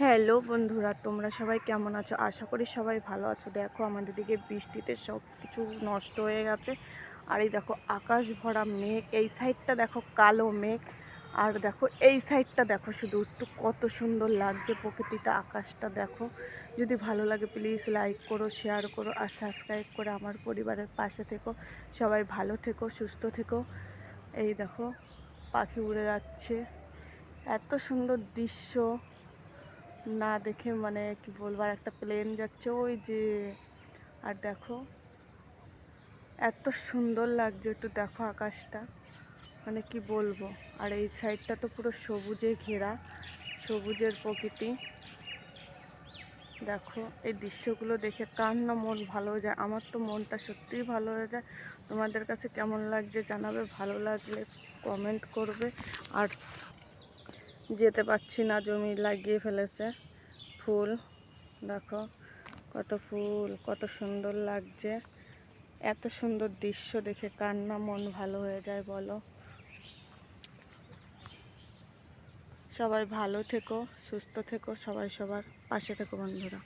Hello বন্ধুরা, তোমরা সবাই কেমন আছো? আশা করি সবাই ভালো আছো। দেখো, আমাদের দিকে বৃষ্টিতে সব কিছু নষ্ট হয়ে গেছে। আর এই দেখো, আকাশ ভরা মেঘ। এই সাইডটা দেখো, কালো মেঘ। আর দেখো, এই সাইডটা দেখো শুধু, একটু কত সুন্দর লাগছে প্রকৃতিটা আকাশটা দেখো। যদি ভালো লাগে প্লিজ লাইক করো শেয়ার করো আর সাবস্ক্রাইব করে আমার পরিবারের পাশে থেকো। সবাই ভালো থেকো, সুস্থ থেকো। এই দেখো, পাখি উড়ে যাচ্ছে। এত সুন্দর দৃশ্য। না দেখে মানে কি বলব, আর একটা প্লেন যাচ্ছে ওই যে, আর দেখো এত সুন্দর লাগছে একটু দেখো আকাশটা মানে কি বলব, আর এই সাইডটা তো পুরো সবুজে ঘেরা, সবুজের প্রকৃতি। দেখো এই দৃশ্যগুলো দেখে কার না মন ভালো হয়ে যায়, আমার তো মনটা সত্যিই ভালো হয়ে যায়। তোমাদের কাছে কেমন লাগছে জানাবে, ভালো লাগলে কমেন্ট করবে, আর যেতে পাচ্ছি না, জমি লাগিয়ে ফেলেছে। ফুল, দেখো, কত ফুল, কত সুন্দর লাগছে। এত সুন্দর দৃশ্য দেখে কার না মন ভালো হয়ে যায় বলো। সবাই ভালো থেকো, সুস্থ থেকো, সবাই সবার পাশে থেকো বন্ধুরা।